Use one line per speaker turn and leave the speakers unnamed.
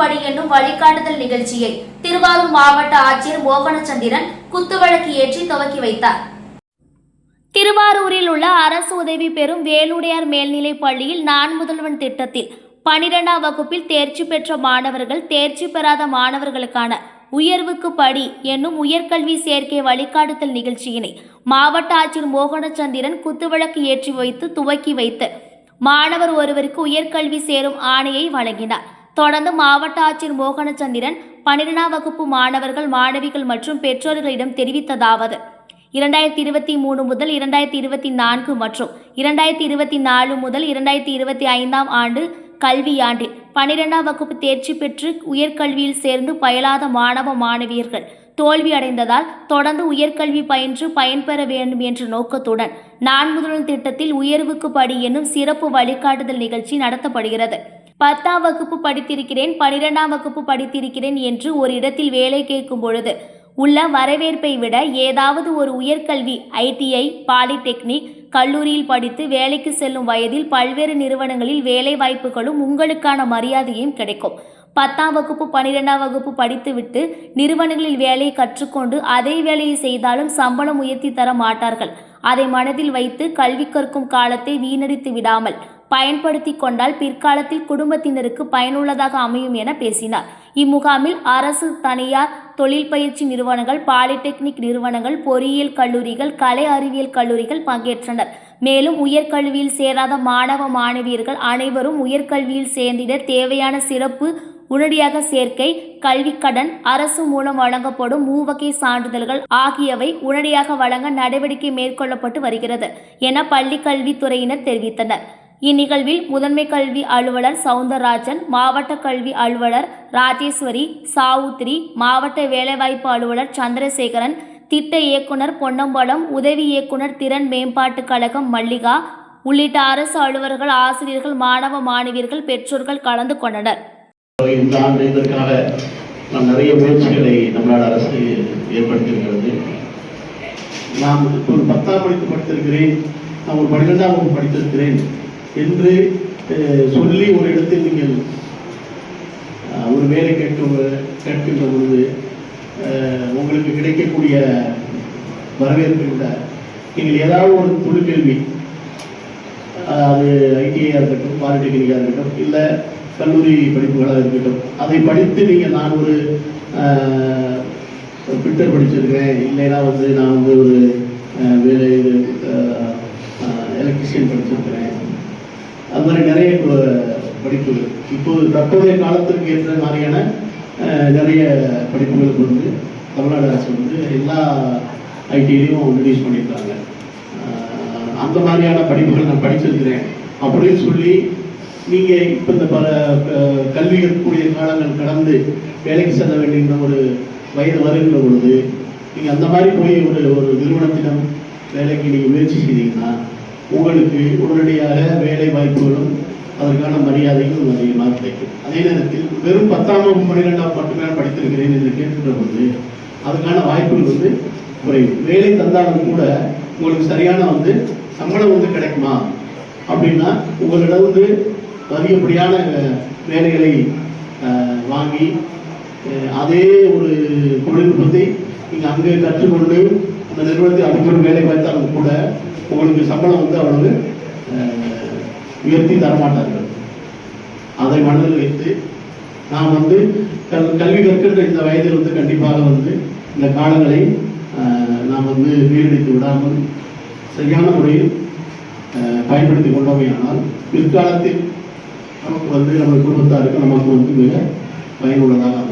படி என்னும் வழிகாட்டுதல் நிகழ்ச்சியை திருவாரூர் மாவட்ட ஆட்சியர் மோகனச்சந்திரன் குத்துவிளக்கு ஏற்றி துவக்கி வைத்தார். திருவாரூரில் உள்ள அரசு உதவி பெறும் வேலுடையார் மேல்நிலைப் பள்ளியில் நான் முதல்வன் திட்டத்தில் பனிரெண்டாம் வகுப்பில் தேர்ச்சி பெற்ற மாணவர்கள் தேர்ச்சி பெறாத மாணவர்களுக்கான உயர்வுக்கு படி என்னும் உயர்கல்வி சேர்க்கை வழிகாட்டுதல் நிகழ்ச்சியினை மாவட்ட ஆட்சியர் மோகனச்சந்திரன் குத்துவிளக்கு ஏற்றி வைத்து துவக்கி வைத்து மாணவர் ஒருவருக்கு உயர்கல்வி சேரும் ஆணையை வழங்கினார். தொடர்ந்து மாவட்ட ஆட்சியர் மோகனச்சந்திரன் பன்னிரெண்டாம் வகுப்பு மாணவர்கள் மாணவிகள் மற்றும் பெற்றோர்களிடம் தெரிவித்ததாவது. இரண்டாயிரத்தி இருபத்தி மூணு முதல் இரண்டாயிரத்தி இருபத்தி நான்கு மற்றும் இரண்டாயிரத்தி இருபத்தி நாலு முதல் இரண்டாயிரத்தி இருபத்தி ஐந்தாம் ஆண்டு கல்வியாண்டில் பன்னிரெண்டாம் வகுப்பு தேர்ச்சி பெற்று உயர்கல்வியில் சேர்ந்து பயிலாத மாணவ மாணவியர்கள் தோல்வி அடைந்ததால் தொடர்ந்து உயர்கல்வி பயின்று பயன்பெற வேண்டும் என்ற நோக்கத்துடன் நான் முதல்வன் திட்டத்தில் உயர்வுக்கு படி என்னும் சிறப்பு வழிகாட்டுதல் நிகழ்ச்சி நடத்தப்படுகிறது. பத்தாம் வகுப்பு படித்திருக்கிறேன் பனிரெண்டாம் வகுப்பு படித்திருக்கிறேன் என்று ஒரு இடத்தில் வேலை கேட்கும் பொழுது உள்ள வரவேற்பை விட ஏதாவது ஒரு உயர்கல்வி ஐடிஐ பாலிடெக்னிக் கல்லூரியில் படித்து வேலைக்கு செல்லும் வயதில் பல்வேறு நிறுவனங்களில் வேலை வாய்ப்புகளும் உங்களுக்கான மரியாதையும் கிடைக்கும். பத்தாம் வகுப்பு பன்னிரெண்டாம் வகுப்பு படித்துவிட்டு நிறுவனங்களில் வேலையை கற்றுக்கொண்டு அதே வேலையை செய்தாலும் சம்பளம் உயர்த்தி தர மாட்டார்கள். அதை மனதில் வைத்து கல்வி கற்கும் காலத்தை வீணடித்து விடாமல் பயன்படுத்தி கொண்டால் பிற்காலத்தில் குடும்பத்தினருக்கு பயனுள்ளதாக அமையும் என பேசினார். இம்முகாமில் அரசு தனியார் தொழில் பயிற்சி நிறுவனங்கள் பாலிடெக்னிக் நிறுவனங்கள் பொறியியல் கல்லூரிகள் கலை அறிவியல் கல்லூரிகள் பங்கேற்றனர். மேலும் உயர்கல்வியில் சேராத மாணவ மாணவியர்கள் அனைவரும் உயர்கல்வியில் சேர்ந்திட தேவையான சிறப்பு உடனடியாக சேர்க்கை கல்விக்கடன் அரசு மூலம் வழங்கப்படும் மூவகை சான்றிதழ்கள் ஆகியவை உடனடியாக வழங்க நடவடிக்கை மேற்கொள்ளப்பட்டு வருகிறது என பள்ளிக்கல்வித்துறையினர் தெரிவித்தனர். இந்நிகழ்வில் முதன்மை கல்வி அலுவலர் சவுந்தரராஜன் மாவட்ட கல்வி அலுவலர் ராஜேஸ்வரி சாவுத்ரி மாவட்ட வேலைவாய்ப்பு அலுவலர் சந்திரசேகரன் திட்ட இயக்குனர் பொன்னம்பலம் உதவி இயக்குனர் திறன் மேம்பாட்டுக் கழகம் மல்லிகா உள்ளிட்ட அரசு அலுவலர்கள் ஆசிரியர்கள் மாணவ மாணவியர்கள் பெற்றோர்கள் கலந்து கொண்டனர்.
இந்த ஆண்டு இதற்காக நாம் நிறைய முயற்சிகளை தமிழ்நாடு அரசு ஏற்படுத்தியிருக்கிறது. நான் ஒரு பத்தாம் படித்து படித்திருக்கிறேன். நான் ஒரு பன்னிரெண்டாம் வகுப்பு படித்திருக்கிறேன். என்று சொல்லி ஒரு இடத்தில் நீங்கள் ஒரு வேலை கேட்டு கேட்கின்ற பொழுது உங்களுக்கு கிடைக்கக்கூடிய வரவேற்பு விட நீங்கள் ஏதாவது ஒரு தொழிற்கல்வி அது ஐடிஐயாக இருக்கட்டும் பாலிடெக்னிக்காக இருக்கட்டும் இல்லை கல்லூரி படிப்புகளாக இருக்கட்டும் அதை படித்து நீங்கள் நான் ஒரு ட்விட்டர் படிச்சிருக்கேன் இல்லைன்னா வந்து நான் வந்து ஒரு வேலை இது எலக்ட்ரிஷியன் படிச்சிருக்கிறேன் அது மாதிரி நிறைய படிப்புகள். இப்போது தற்போதைய காலத்திற்கு ஏற்ற மாதிரியான நிறைய படிப்புகளுக்கு வந்து தமிழ்நாடு அரசு வந்து எல்லா ஐடிலையும் ரிலீஸ் பண்ணியிருக்காங்க. அந்த மாதிரியான படிப்புகள் நான் படிச்சிருக்கிறேன் அப்படின்னு சொல்லி நீங்கள் இப்போ இந்த பல அஹ், கல்வி கற்கக்கூடிய காலங்கள் கடந்து வேலைக்கு செல்ல வேண்டிய ஒரு வயது வருகின்ற பொழுது நீங்கள் அந்த மாதிரி போய் ஒரு ஒரு நிறுவனத்திடம் வேலைக்கு நீங்கள் முயற்சி செய்தீங்கன்னா உங்களுக்கு உடனடியாக வேலை வாய்ப்புகளும் அதற்கான மரியாதைகளும் அதிகமாக கிடைக்கும். அதே நேரத்தில் வெறும் பத்தாம் வகுப்பு பன்னிரெண்டாம் மட்டுமே படித்திருக்கிறேன் என்று கேட்கின்ற பொழுது அதுக்கான வாய்ப்புகள் வந்து குறைவு வேலை தந்தாலும் கூட உங்களுக்கு சரியான வந்து சம்பளம் வந்து கிடைக்குமா? அப்படின்னா உங்களிடம் வந்து அதிகப்படியான வேலைகளை வாங்கி அதே ஒரு தொழில்நுட்பத்தை நீங்கள் அங்கே கற்றுக்கொண்டு அந்த நிறுவனத்தில் அதுக்கு ஒரு வேலை பார்த்தாலும் கூட உங்களுக்கு சம்பளம் வந்து அவர்கள் உயர்த்தி தரமாட்டார்கள். அதை மனதில் வைத்து நாம் வந்து கல் கல்வி கற்கின்ற இந்த வயதில் வந்து கண்டிப்பாக வந்து இந்த காலங்களை நாம் வந்து வீணடித்து விடாமல் சரியான முறையில் பயன்படுத்தி கொண்டோமையானால் பிற்காலத்தில் நமக்கு வந்து நம்ம குடும்பத்தாருக்கு நமக்கு வந்து மிக பயனுள்ளதாக